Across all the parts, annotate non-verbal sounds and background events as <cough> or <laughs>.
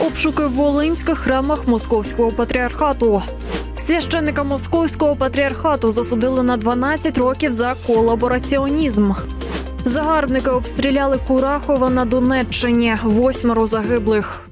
Обшуки в волинських храмах московського патріархату. Священника московського патріархату засудили на 12 років за колабораціонізм. Загарбники обстріляли Курахова на Донеччині. Восьмеро загиблих.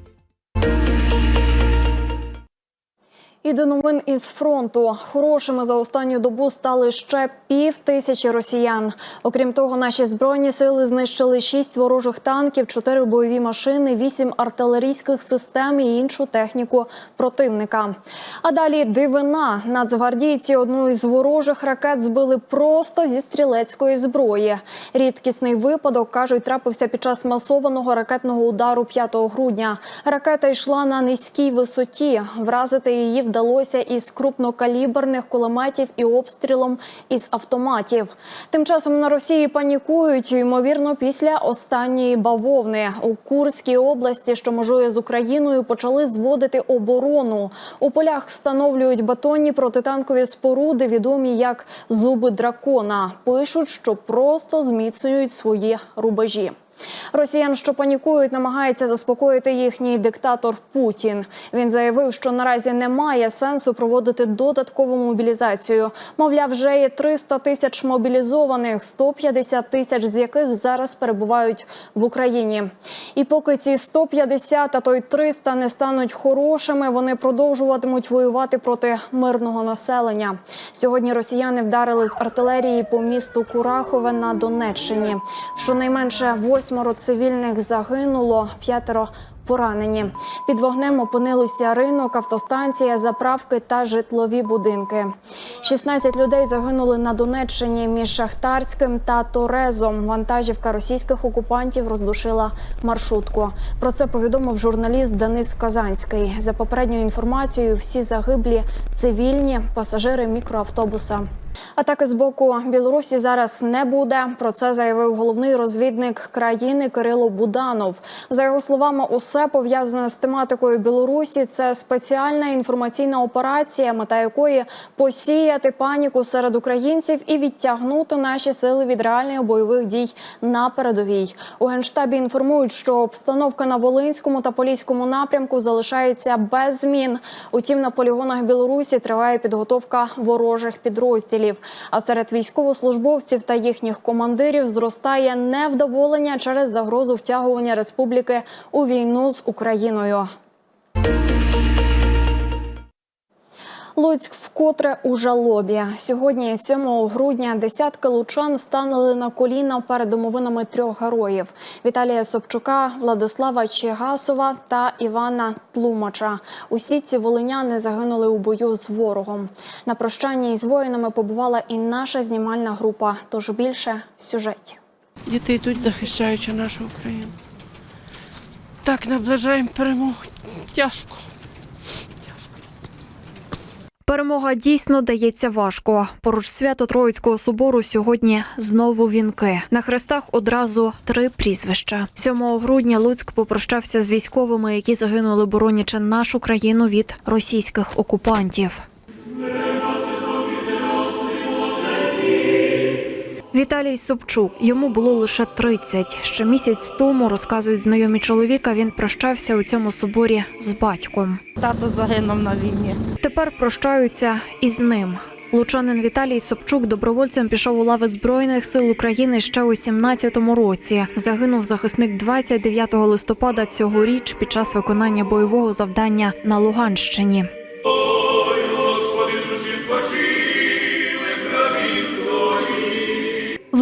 І до новин із фронту хорошими за останню добу стали ще пів тисячі росіян. Окрім того, наші збройні сили знищили шість ворожих танків, чотири бойові машини, вісім артилерійських систем і іншу техніку противника. А далі дивина нацгвардійці одну із ворожих ракет збили просто зі стрілецької зброї. Рідкісний випадок кажуть, трапився під час масованого ракетного удару 5 грудня. Ракета йшла на низькій висоті. Вразити її вдалося із крупнокаліберних кулеметів і обстрілом із автоматів. Тим часом на Росії панікують, ймовірно, після останньої бавовни у Курській області, що межує з Україною, почали зводити оборону. У полях встановлюють бетонні протитанкові споруди, відомі як зуби дракона. Пишуть, що просто зміцнюють свої рубежі. Росіян, що панікують, намагається заспокоїти їхній диктатор Путін. Він заявив, що наразі немає сенсу проводити додаткову мобілізацію. Мовляв, вже є 300 тисяч мобілізованих, 150 тисяч з яких зараз перебувають в Україні. І поки ці 150, а то й 300 не стануть хорошими, вони продовжуватимуть воювати проти мирного населення. Сьогодні росіяни вдарили з артилерії по місту Курахове на Донеччині. Щонайменше восьмеро цивільних загинуло, п'ятеро поранені. Під вогнем опинилися ринок, автостанція, заправки та житлові будинки. 16 людей загинули на Донеччині між Шахтарським та Торезом. Вантажівка російських окупантів роздушила маршрутку. Про це повідомив журналіст Денис Казанський. За попередньою інформацією, всі загиблі цивільні пасажири мікроавтобуса. Атаки з боку Білорусі зараз не буде. Про це заявив головний розвідник країни Кирило Буданов. За його словами, усе пов'язане з тематикою Білорусі. Це спеціальна інформаційна операція, мета якої посіяти паніку серед українців і відтягнути наші сили від реальних бойових дій на передовій. У генштабі інформують, що обстановка на Волинському та Поліському напрямку залишається без змін. Утім, на полігонах Білорусі триває підготовка ворожих підрозділів. А серед військовослужбовців та їхніх командирів зростає невдоволення через загрозу втягування республіки у війну з Україною. Луцьк вкотре у жалобі. Сьогодні, 7 грудня, десятки лучан станули на коліна перед домовинами трьох героїв: Віталія Собчука, Владислава Чегасова та Івана Тлумача. Усі ці волиняни загинули у бою з ворогом. На прощанні із воїнами побувала і наша знімальна група. Тож більше в сюжеті. Діти йдуть, захищаючи нашу Україну. Так наближаємо перемогу. Тяжко. Перемога дійсно дається важко. Поруч свято Троїцького собору сьогодні знову вінки. На хрестах одразу три прізвища. 7 грудня Луцьк попрощався з військовими, які загинули боронячи нашу країну від російських окупантів. Віталій Собчук йому було лише 30. Ще місяць тому розказують знайомі чоловіка. Він прощався у цьому соборі з батьком. Тато загинув на війні. Тепер прощаються із ним. Лучанин Віталій Собчук добровольцем пішов у лави Збройних сил України ще у 17-му році. Загинув захисник 29 листопада цьогоріч під час виконання бойового завдання на Луганщині.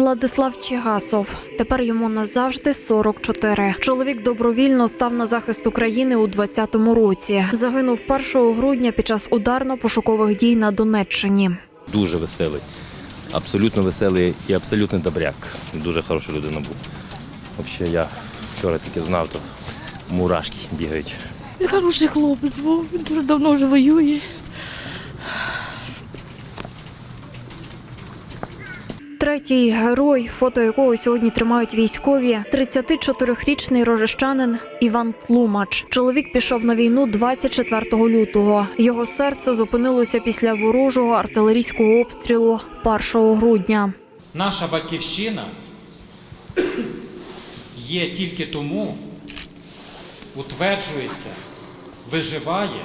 Владислав Чигасов. Тепер йому назавжди 44. Чоловік добровільно став на захист України у 20-му році. Загинув 1 грудня під час ударно-пошукових дій на Донеччині. дуже веселий, абсолютно веселий і абсолютно добряк. Дуже хороша людина був. Взагалі, я вчора тільки знав, то мурашки бігають. Він хороший хлопець був, він дуже давно вже воює. Третій герой, фото якого сьогодні тримають військові, 34-річний рожищанин Іван Тлумач. Чоловік пішов на війну 24 лютого. Його серце зупинилося після ворожого артилерійського обстрілу 1 грудня. Наша батьківщина є тільки тому, утверджується, виживає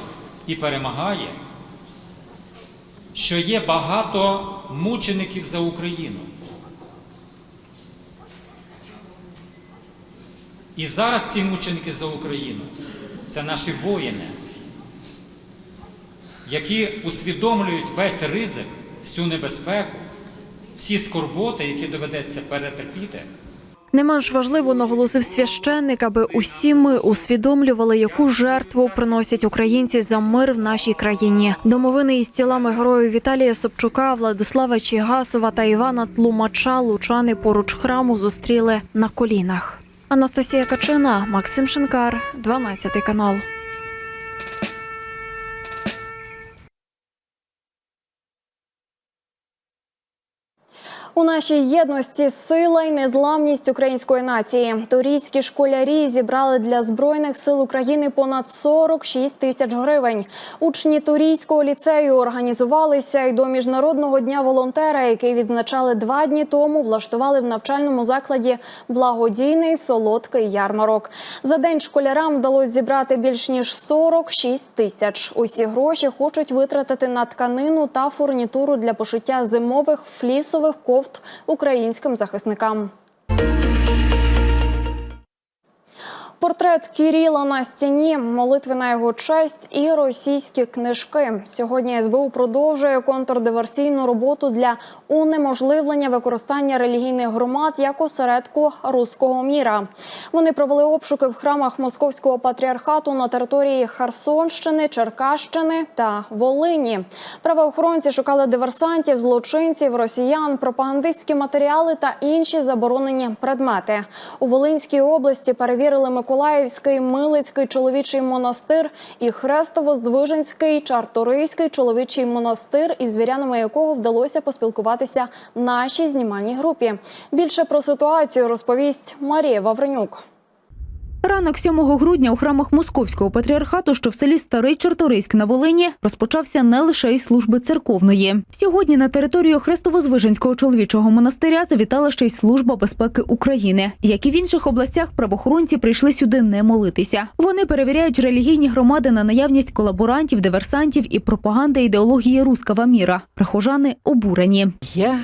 і перемагає, що є багато мучеників за Україну. І зараз ці мученики за Україну це наші воїни, які усвідомлюють весь ризик, всю небезпеку, всі скорботи, які доведеться перетерпіти. Не менш важливо наголосив священник, аби усі ми усвідомлювали, яку жертву приносять українці за мир в нашій країні. Домовини із тілами героїв Віталія Собчука, Владислава Чігасова та Івана Тлумача лучани поруч храму зустріли на колінах. Анастасія Качина, Максим Шинкар, 12 канал. У нашій єдності сила і незламність української нації. Торійські школярі зібрали для збройних сил України понад 46 тисяч гривень. Учні Торійського ліцею організувалися і до міжнародного дня волонтера, який відзначали два дні тому, влаштували в навчальному закладі благодійний солодкий ярмарок. За день школярам вдалося зібрати більш ніж 46 тисяч. Усі гроші хочуть витратити на тканину та фурнітуру для пошиття зимових флісових кофт українським захисникам. Портрет Кіріла на стіні, молитви на його честь і російські книжки. Сьогодні СБУ продовжує контрдиверсійну роботу для унеможливлення використання релігійних громад як осередку руського міра. Вони провели обшуки в храмах московського патріархату на території Херсонщини, Черкащини та Волині. Правоохоронці шукали диверсантів, злочинців, росіян, пропагандистські матеріали та інші заборонені предмети. У Волинській області перевірили Миколаївський, Милицький чоловічий монастир і Хрестово-Здвиженський Чарторийський чоловічий монастир, із звірянами якого вдалося поспілкуватися нашій знімальній групі. Більше про ситуацію розповість Марія Вавренюк. Ранок 7 грудня у храмах Московського патріархату, що в селі Старий Чорторийськ на Волині, розпочався не лише із служби церковної. Сьогодні на територію Хрестово-Звиженського чоловічого монастиря завітала ще й служба безпеки України. Як і в інших областях, правоохоронці прийшли сюди не молитися. Вони перевіряють релігійні громади на наявність колаборантів, диверсантів і пропаганди ідеології рускава міра. Прихожани обурені. Я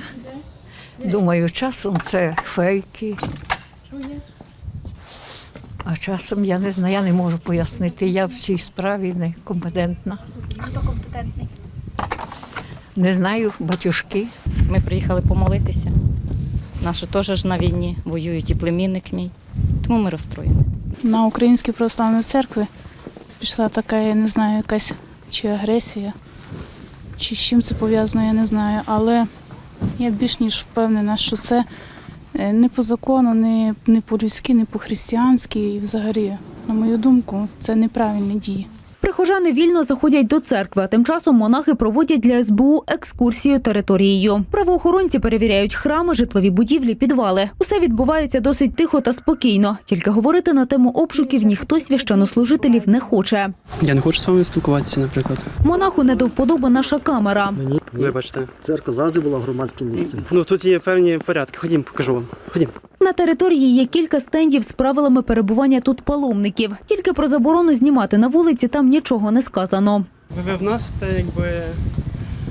думаю, часом це фейки. А часом я не знаю, я не можу пояснити. Я в цій справі не компетентна. А хто компетентний? Не знаю, батюшки. Ми приїхали помолитися. Наші теж ж на війні воюють і племінник мій. Тому ми розстроєні. на Українській православній церкві пішла така, я не знаю, якась чи агресія, чи з чим це пов'язано, я не знаю. Але я більш ніж впевнена, що це не по закону, не, не по-людськи, не по-християнськи. І взагалі, на мою думку, це неправильні дії. Прихожани вільно заходять до церкви, а тим часом монахи проводять для СБУ екскурсію територією. Правоохоронці перевіряють храми, житлові будівлі, підвали. Усе відбувається досить тихо та спокійно. Тільки говорити на тему обшуків ніхто священнослужителів не хоче. Я не хочу з вами спілкуватися, наприклад. Монаху не до вподоби наша камера. Вибачте. Церква завжди була громадським місцем. Ну тут є певні порядки. Ходім, покажу вам. Ходім. На території є кілька стендів з правилами перебування тут паломників. Тільки про заборону знімати на вулиці там нічого не сказано. Ви, ви в нас та якби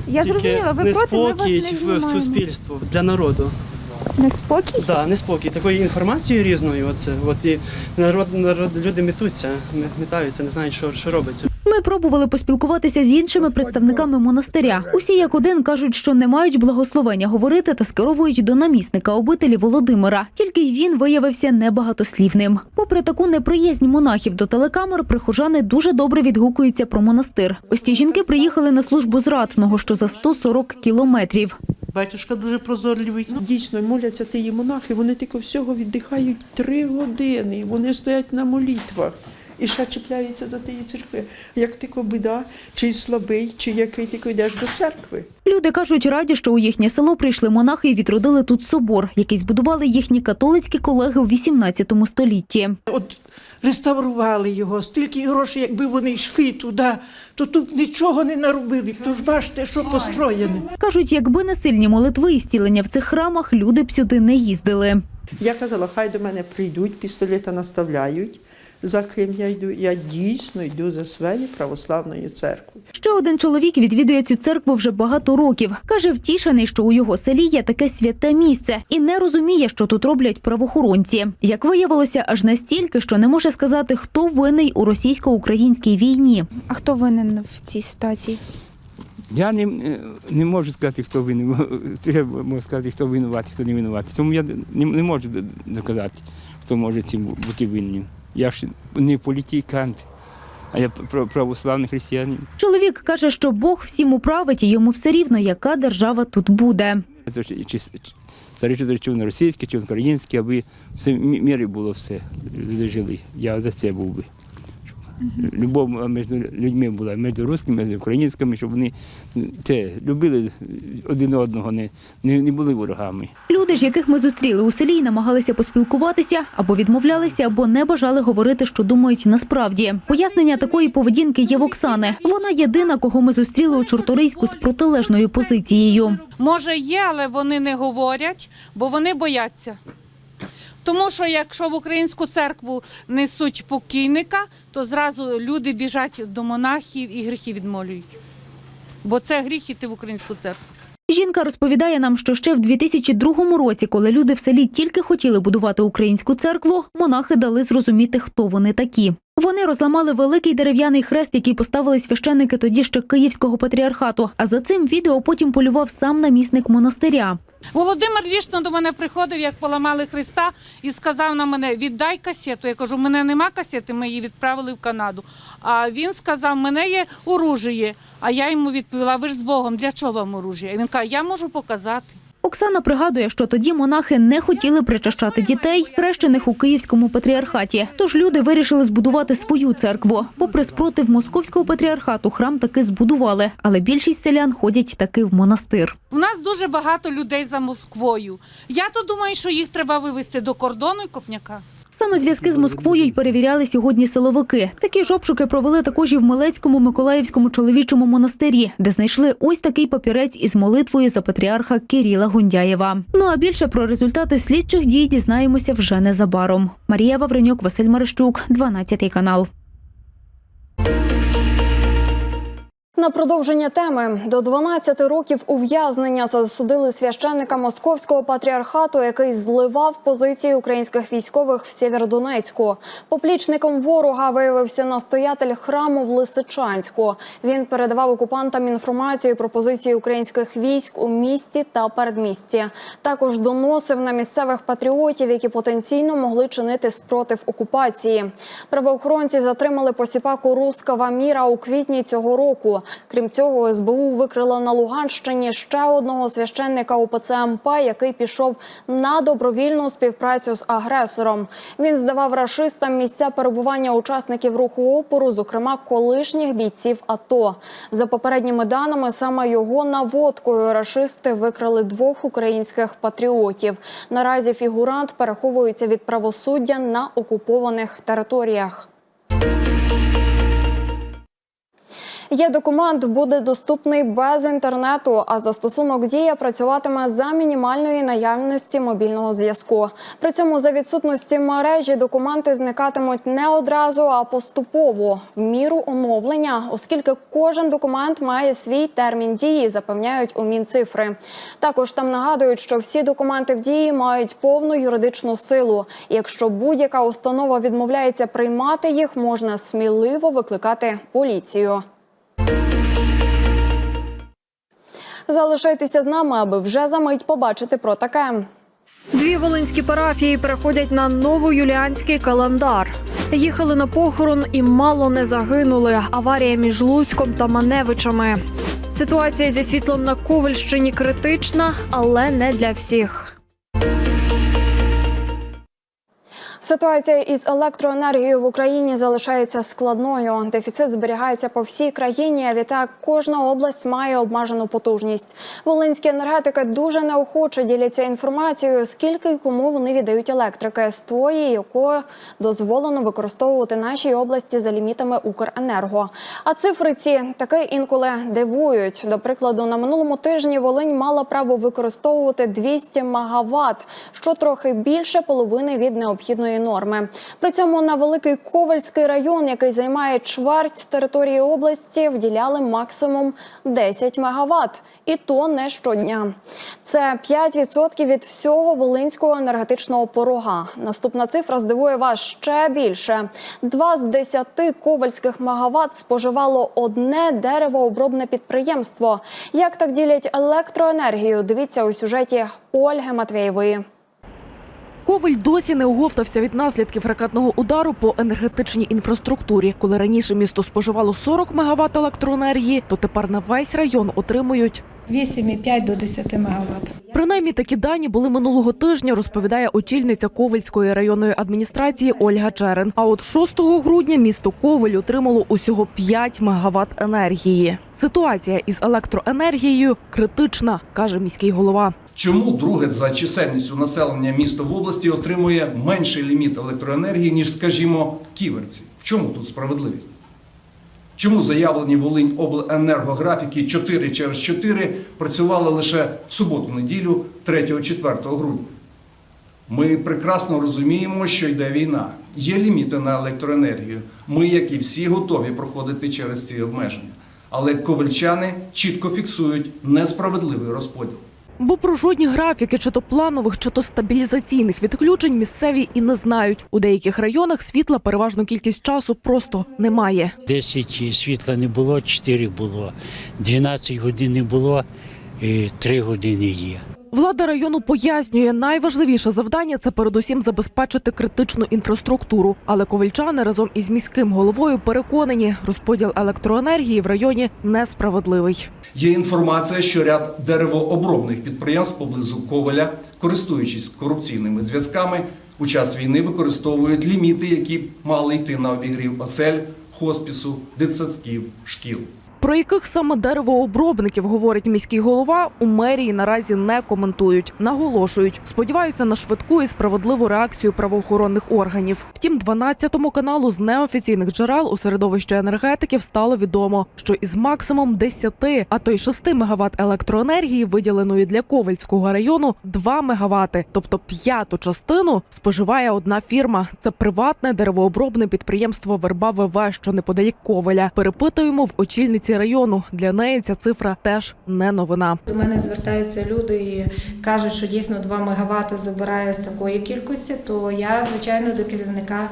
Я тільки зрозуміла, ви проти, ми вас не неспокій в знімаємо. суспільство для народу. Неспокій? Да, неспокій. Такою інформацією різною. Оце от і народ, народ люди метуться, ме- метаються, не знають, що, що робиться. Ми пробували поспілкуватися з іншими представниками монастиря. Усі як один кажуть, що не мають благословення говорити та скеровують до намісника обителі Володимира. Тільки й він виявився небагатослівним. Попри таку неприязнь монахів до телекамер, прихожани дуже добре відгукуються про монастир. Ось ці жінки приїхали на службу з Ратного, що за 140 кілометрів. Батюшка дуже прозорливий. Дійсно, моляться ті монахи, вони тільки всього віддихають три години, вони стоять на молитвах. і ще чіпляються за тієї церкви. Як тільки біда, чи слабий, чи який тільки йдеш до церкви. Люди кажуть, раді, що у їхнє село прийшли монахи і відродили тут собор, який збудували їхні католицькі колеги у 18 столітті. От реставрували його, стільки грошей, якби вони йшли туди, то тут нічого не наробили. Тож бачите, що построєне. Кажуть, якби не сильні молитви і стілення в цих храмах, люди б сюди не їздили. Я казала, хай до мене прийдуть, пістолета наставляють, за ким я йду. Я дійсно йду за своєю православною церквою. Ще один чоловік відвідує цю церкву вже багато років. Каже, втішений, що у його селі є таке святе місце і не розуміє, що тут роблять правоохоронці. Як виявилося, аж настільки, що не може сказати, хто винний у російсько-українській війні. А хто винен в цій ситуації? Я не, не можу сказати, хто винен. <laughs> Я можу сказати, хто винуватий, хто не винуватий. Тому я не, не можу доказати, хто може цим бути винним. Я ж не політикант, а я православний християнин. Чоловік каже, що Бог всім управить, і йому все рівно, яка держава тут буде. Це чи, чи чи він російський, чи він аби все в мірі було все. Люди жили. Я за це був би. Любов між людьми була, між русскими, між українськими, щоб вони це, любили один одного, не, не, не були ворогами. Люди ж, яких ми зустріли у селі, і намагалися поспілкуватися, або відмовлялися, або не бажали говорити, що думають насправді. Пояснення такої поведінки є в Оксани. Вона єдина, кого ми зустріли у Чорторийську з протилежною позицією. Може, є, але вони не говорять, бо вони бояться. Тому що якщо в українську церкву несуть покійника, то зразу люди біжать до монахів і гріхи відмолюють. Бо це гріх іти в українську церкву. Жінка розповідає нам, що ще в 2002 році, коли люди в селі тільки хотіли будувати українську церкву, монахи дали зрозуміти, хто вони такі. Вони розламали великий дерев'яний хрест, який поставили священники тоді ще Київського патріархату. А за цим відео потім полював сам намісник монастиря. Володимир лічно до мене приходив, як поламали Христа, і сказав на мене: віддай касету. Я кажу, мене нема касети, ми її відправили в Канаду. А він сказав, мене є оружіє. А я йому відповіла: ви ж з Богом, для чого вам оружіє? Він каже, я можу показати. Оксана пригадує, що тоді монахи не хотіли причащати дітей, хрещених у Київському патріархаті. Тож люди вирішили збудувати свою церкву. Попри спротив московського патріархату, храм таки збудували, але більшість селян ходять таки в монастир. У нас дуже багато людей за Москвою. Я то думаю, що їх треба вивезти до кордону і копняка. Саме зв'язки з Москвою й перевіряли сьогодні силовики. Такі ж обшуки провели також і в Милецькому Миколаївському чоловічому монастирі, де знайшли ось такий папірець із молитвою за патріарха Кирила Гундяєва. Ну а більше про результати слідчих дій дізнаємося вже незабаром. Марія Вавренюк, Василь Марищук, 12 канал. На продовження теми до 12 років ув'язнення засудили священника московського патріархату, який зливав позиції українських військових в Сєвєродонецьку. Поплічником ворога виявився настоятель храму в Лисичанську. Він передавав окупантам інформацію про позиції українських військ у місті та передмісті. Також доносив на місцевих патріотів, які потенційно могли чинити спротив окупації. Правоохоронці затримали посіпаку Рускава Міра у квітні цього року. Крім цього, СБУ викрила на Луганщині ще одного священника УПЦ МП, який пішов на добровільну співпрацю з агресором. Він здавав рашистам місця перебування учасників руху опору, зокрема колишніх бійців АТО. За попередніми даними, саме його наводкою рашисти викрали двох українських патріотів. Наразі фігурант переховується від правосуддя на окупованих територіях. Є документ буде доступний без інтернету, а застосунок дія працюватиме за мінімальної наявності мобільного зв'язку. При цьому за відсутності мережі документи зникатимуть не одразу, а поступово в міру оновлення, оскільки кожен документ має свій термін дії, запевняють у Мінцифри. Також там нагадують, що всі документи в дії мають повну юридичну силу. Якщо будь-яка установа відмовляється приймати їх, можна сміливо викликати поліцію. Залишайтеся з нами, аби вже за мить побачити про таке. Дві волинські парафії переходять на новоюліанський календар. Їхали на похорон і мало не загинули. Аварія між Луцьком та Маневичами. Ситуація зі світлом на Ковальщині критична, але не для всіх. Ситуація із електроенергією в Україні залишається складною. Дефіцит зберігається по всій країні. А відтак кожна область має обмежену потужність. Волинські енергетики дуже неохоче діляться інформацією, скільки і кому вони віддають електрики, з тої, якою дозволено використовувати нашій області за лімітами Укренерго. А цифри ці таки інколи дивують. До прикладу, на минулому тижні Волинь мала право використовувати 200 мегаватт, що трохи більше половини від необхідної норми. При цьому на великий Ковальський район, який займає чверть території області, вділяли максимум 10 мегаватт. І то не щодня. Це 5% від всього волинського енергетичного порога. Наступна цифра здивує вас ще більше. Два з десяти ковальських мегаватт споживало одне деревообробне підприємство. Як так ділять електроенергію? Дивіться у сюжеті Ольги Матвєєвої. Коваль досі не оговтався від наслідків ракетного удару по енергетичній інфраструктурі. Коли раніше місто споживало 40 МВт електроенергії, то тепер на весь район отримують 8,5 до 10 МВт. Принаймні такі дані були минулого тижня, розповідає очільниця Ковальської районної адміністрації Ольга Черен. А от 6 грудня місто Коваль отримало усього 5 МВт енергії. Ситуація із електроенергією критична, каже міський голова. Чому друге за чисельністю населення місто в області отримує менший ліміт електроенергії, ніж, скажімо, ківерці? В чому тут справедливість? Чому заявлені Волинь обленергографіки 4 через 4 працювали лише в суботу-неділю 3-4 грудня? Ми прекрасно розуміємо, що йде війна. Є ліміти на електроенергію. Ми, як і всі, готові проходити через ці обмеження. Але ковальчани чітко фіксують несправедливий розподіл. Бо про жодні графіки, чи то планових, чи то стабілізаційних відключень місцеві і не знають. У деяких районах світла переважну кількість часу просто немає. 10 світла не було, 4 було, 12 годин не було, 3 години є. Влада району пояснює, найважливіше завдання це передусім забезпечити критичну інфраструктуру. Але ковальчани разом із міським головою переконані, розподіл електроенергії в районі несправедливий. Є інформація, що ряд деревообробних підприємств поблизу Коваля, користуючись корупційними зв'язками, у час війни використовують ліміти, які мали йти на обігрів осель, хоспісу, дитсадків, шкіл. Про яких саме деревообробників говорить міський голова, у мерії наразі не коментують. Наголошують, сподіваються на швидку і справедливу реакцію правоохоронних органів. Втім, 12 каналу з неофіційних джерел у середовищі енергетиків стало відомо, що із максимум 10, а то й 6 мегаватт електроенергії, виділеної для Ковальського району, 2 мегавати, тобто п'яту частину споживає одна фірма. Це приватне деревообробне підприємство Верба ВВ, що неподалік Коваля. Перепитуємо в очільниці району. Для неї ця цифра теж не новина. До мене звертаються люди і кажуть, що дійсно 2 МВт забирає з такої кількості, то я, звичайно, до керівника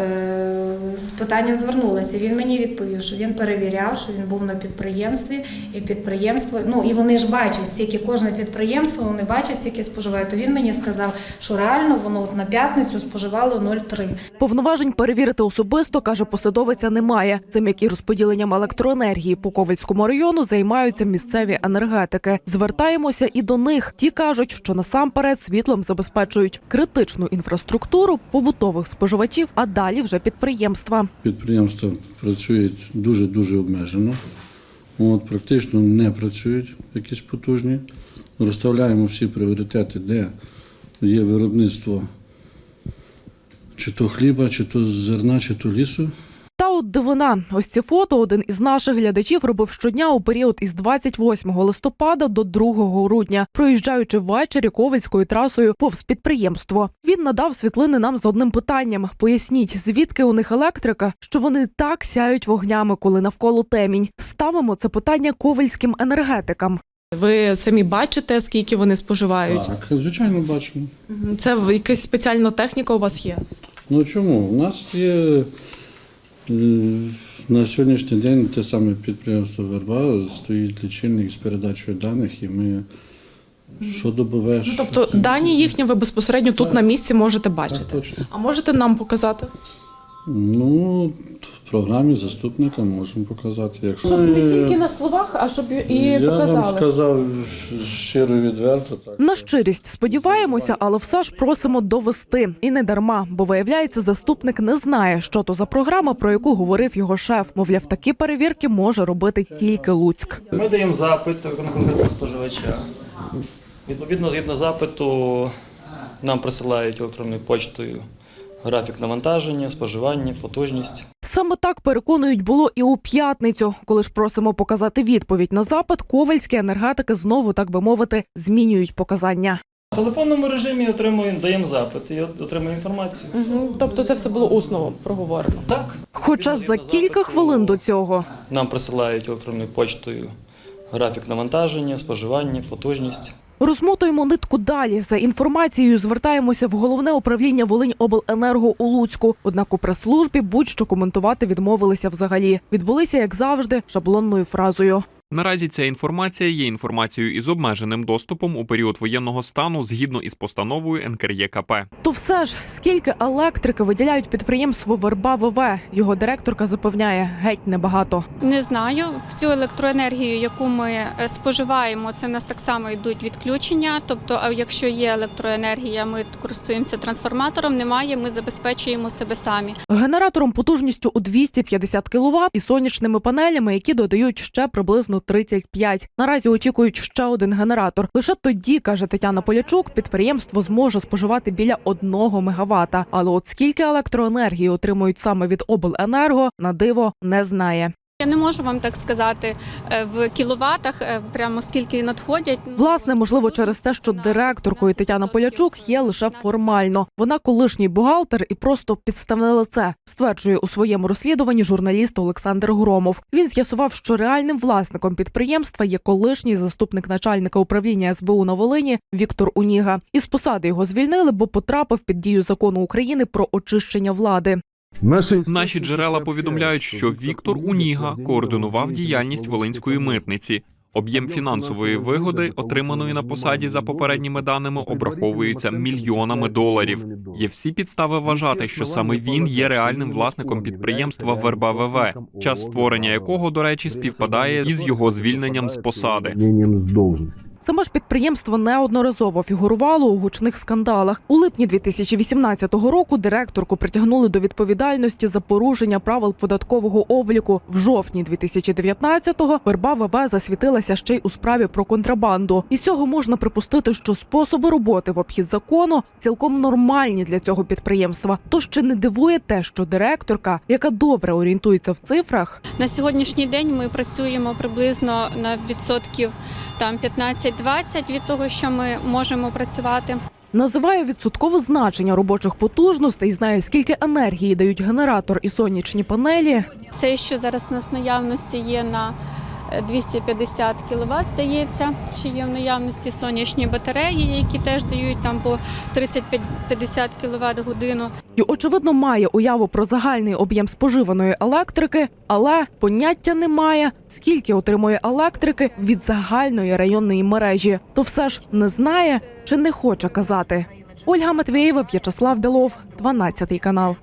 е, з питанням звернулася. Він мені відповів, що він перевіряв, що він був на підприємстві, і підприємство, ну і вони ж бачать, скільки кожне підприємство, вони бачать, скільки споживає. То він мені сказав, що реально воно от на п'ятницю споживало 0,3. Повноважень перевірити особисто, каже посадовиця, немає. Цим як і розподіленням електроенергії по Ковальському району займаються місцеві енергетики. Звертаємося і до них. Ті кажуть, що насамперед світлом забезпечують критичну інфраструктуру побутових споживачів, а далі вже підприємства. Підприємства працюють дуже-дуже обмежено. От, практично не працюють якісь потужні. Розставляємо всі пріоритети, де є виробництво чи то хліба, чи то зерна, чи то лісу. От дивина, ось ці фото один із наших глядачів робив щодня у період із 28 листопада до 2 грудня, проїжджаючи ввечері ковальською трасою повз підприємство. Він надав світлини нам з одним питанням: поясніть, звідки у них електрика, що вони так сяють вогнями, коли навколо темінь. Ставимо це питання ковальським енергетикам. Ви самі бачите, скільки вони споживають? Так, звичайно, бачимо. Це якась спеціальна техніка у вас є? Ну чому? У нас є на сьогоднішній день те саме підприємство Верба, стоїть лічильник з передачою даних, і ми щодобове. Ну, тобто дані їхні ви безпосередньо тут на місці можете бачити. Так, точно. А можете нам показати? Ну, в програмі заступника можемо показати. Якщо Щоб не тільки на словах, а щоб і я вам сказав щиро і відверто. Так. На щирість сподіваємося, але все ж просимо довести. І не дарма, бо виявляється, заступник не знає, що то за програма, про яку говорив його шеф. Мовляв, такі перевірки може робити тільки Луцьк. Ми даємо запит на конкретного споживача. Відповідно, згідно запиту, нам присилають електронною почтою графік навантаження, споживання, потужність. Саме так переконують було і у п'ятницю. Коли ж просимо показати відповідь на запит, ковальські енергетики знову, так би мовити, змінюють показання. В телефонному режимі отримуємо, даємо запит і отримуємо інформацію. Тобто це все було усно проговорено. Так. Хоча за кілька хвилин до цього Нам присилають електронною почтою графік навантаження, споживання, потужність. Розмотуємо нитку далі. За інформацією звертаємося в головне управління Волиньобленерго у Луцьку. Однак у прес-службі будь-що коментувати відмовилися взагалі. Відбулися, як завжди, шаблонною фразою. Наразі ця інформація є інформацією із обмеженим доступом у період воєнного стану згідно із постановою НКРЄКП. То все ж, скільки електрики виділяють підприємство Верба ВВ? Його директорка запевняє, геть небагато. Не знаю. Всю електроенергію, яку ми е, споживаємо, це в нас так само йдуть відключення. Тобто, а якщо є електроенергія, ми користуємося трансформатором. Немає, ми забезпечуємо себе самі. Генератором потужністю у 250 кВт і сонячними панелями, які додають ще приблизно 35. Наразі очікують ще один генератор. Лише тоді, каже Тетяна Полячук, підприємство зможе споживати біля 1 мегавата. Але от скільки електроенергії отримують саме від обленерго, на диво не знає. Я не можу вам так сказати е, в кіловатах, е, прямо скільки надходять. Власне, можливо, через те, що директоркою Тетяна Полячук є лише формально. Вона колишній бухгалтер і просто підставне лице, стверджує у своєму розслідуванні журналіст Олександр Громов. Він з'ясував, що реальним власником підприємства є колишній заступник начальника управління СБУ на Волині Віктор Уніга. Із посади його звільнили, бо потрапив під дію закону України про очищення влади. Наші джерела повідомляють, що Віктор Уніга координував діяльність Волинської митниці. Об'єм фінансової вигоди, отриманої на посаді за попередніми даними, обраховується мільйонами доларів. Є всі підстави вважати, що саме він є реальним власником підприємства Верба ВВ, час створення якого, до речі, співпадає із його звільненням з посади. Саме ж підприємство неодноразово фігурувало у гучних скандалах. У липні 2018 року директорку притягнули до відповідальності за порушення правил податкового обліку. В жовтні 2019-го Верба ВВ засвітилася ще й у справі про контрабанду. Із цього можна припустити, що способи роботи в обхід закону цілком нормальні для цього підприємства. То ще не дивує те, що директорка, яка добре орієнтується в цифрах, На сьогоднішній день ми працюємо приблизно на відсотків там 15-20 від того, що ми можемо працювати. Називає відсоткове значення робочих потужностей, знає скільки енергії дають генератор і сонячні панелі. Це, що зараз у нас наявності є на 250 кВт, здається, чи є в наявності сонячні батареї, які теж дають там по 30-50 кВт годину. І, очевидно, має уяву про загальний об'єм споживаної електрики, але поняття немає, скільки отримує електрики від загальної районної мережі. То все ж не знає чи не хоче казати. Ольга Матвієва, В'ячеслав Білов, 12 канал.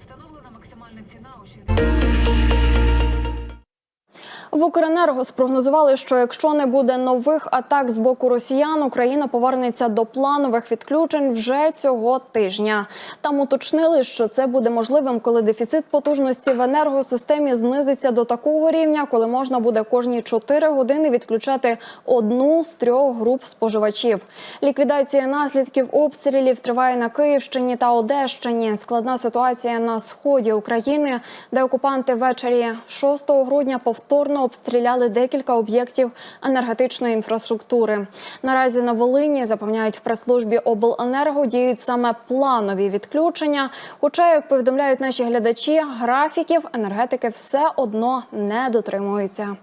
В Укренерго спрогнозували, що якщо не буде нових атак з боку росіян, Україна повернеться до планових відключень вже цього тижня. Там уточнили, що це буде можливим, коли дефіцит потужності в енергосистемі знизиться до такого рівня, коли можна буде кожні 4 години відключати одну з трьох груп споживачів. Ліквідація наслідків обстрілів триває на Київщині та Одещині. Складна ситуація на сході України, де окупанти ввечері 6 грудня повторно обстріляли декілька об'єктів енергетичної інфраструктури. Наразі на Волині запевняють в прес-службі обленерго діють саме планові відключення. Хоча, як повідомляють наші глядачі, графіків енергетики все одно не дотримуються.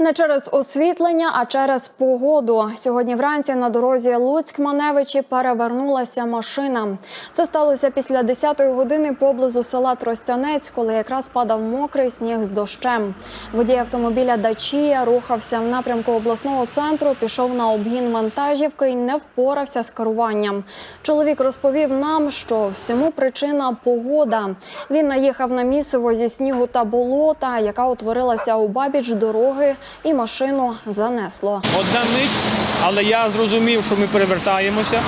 Не через освітлення, а через погоду. Сьогодні вранці на дорозі Луцьк-Маневичі перевернулася машина. Це сталося після 10-ї години поблизу села Тростянець, коли якраз падав мокрий сніг з дощем. Водій автомобіля Дачія рухався в напрямку обласного центру, пішов на обгін вантажівки і не впорався з керуванням. Чоловік розповів нам, що всьому причина погода. Він наїхав на місиво зі снігу та болота, яка утворилася у бабіч дороги, і машину занесло. Одна мить, але я зрозумів, що ми перевертаємося.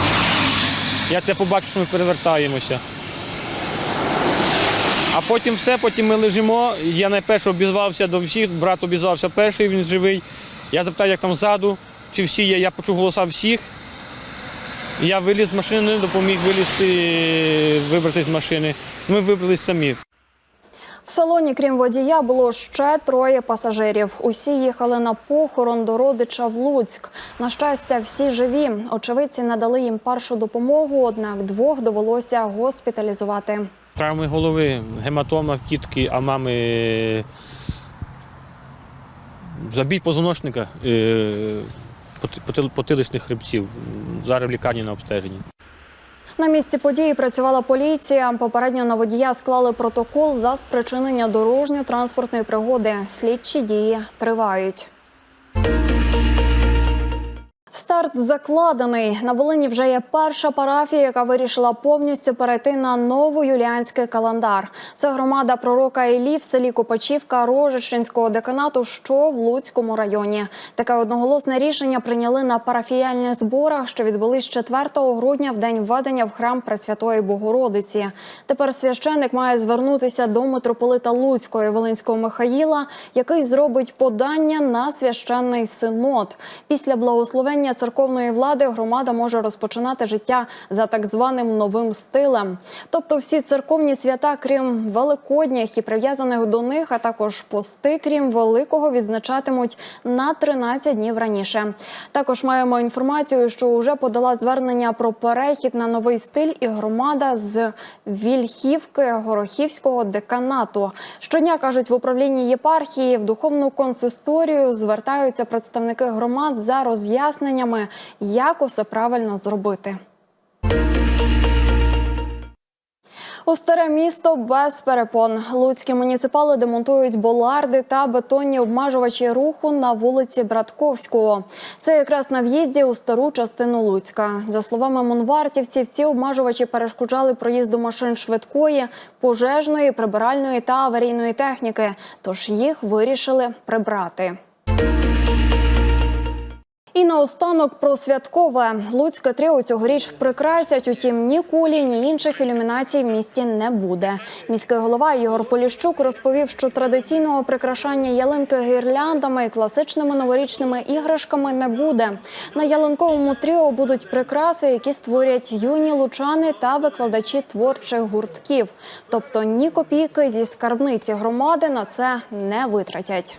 Я це побачив, що ми перевертаємося. А потім все, потім ми лежимо. Я найперше обізвався до всіх, брат обізвався перший, він живий. Я запитав, як там ззаду, чи всі є. Я почув голоса всіх. Я виліз з машини, допоміг вилізти, вибратися з машини. Ми вибрались самі. В салоні, крім водія, було ще троє пасажирів. Усі їхали на похорон до родича в Луцьк. На щастя, всі живі. Очевидці надали їм першу допомогу, однак двох довелося госпіталізувати. Травми голови, гематома в кітки, а мами забій позвоночника, е, потиличних хребців. Зараз в лікарні на обстеженні. На місці події працювала поліція. Попередньо на водія склали протокол за спричинення дорожньо-транспортної пригоди. Слідчі дії тривають. Старт закладений. На Волині вже є перша парафія, яка вирішила повністю перейти на новоюліанський календар. Це громада пророка Іллі в селі Копачівка Рожичинського деканату, що в Луцькому районі. Таке одноголосне рішення прийняли на парафіяльних зборах, що відбулись 4 грудня в день введення в храм Пресвятої Богородиці. Тепер священик має звернутися до митрополита Луцького і Волинського Михаїла, який зробить подання на священний синод. Після благословення церковної влади громада може розпочинати життя за так званим новим стилем. Тобто всі церковні свята, крім великодніх і прив'язаних до них, а також пости, крім великого, відзначатимуть на 13 днів раніше. Також маємо інформацію, що вже подала звернення про перехід на новий стиль і громада з Вільхівки Горохівського деканату. Щодня кажуть в управлінні єпархії в духовну консисторію звертаються представники громад за роз'ясненнями, як усе правильно зробити. У старе місто без перепон. Луцькі муніципали демонтують боларди та бетонні обмежувачі руху на вулиці Братковського. Це якраз на в'їзді у стару частину Луцька. За словами мунвартівців, ці обмежувачі перешкоджали проїзду машин швидкої, пожежної, прибиральної та аварійної техніки. Тож їх вирішили прибрати. І наостанок про святкове Луцьке тріо цьогоріч прикрасять. Утім, ні кулі, ні інших ілюмінацій в місті не буде. Міський голова Ігор Поліщук розповів, що традиційного прикрашання ялинки гірляндами і класичними новорічними іграшками не буде. На ялинковому тріо будуть прикраси, які створять юні лучани та викладачі творчих гуртків. Тобто ні копійки зі скарбниці громади на це не витратять.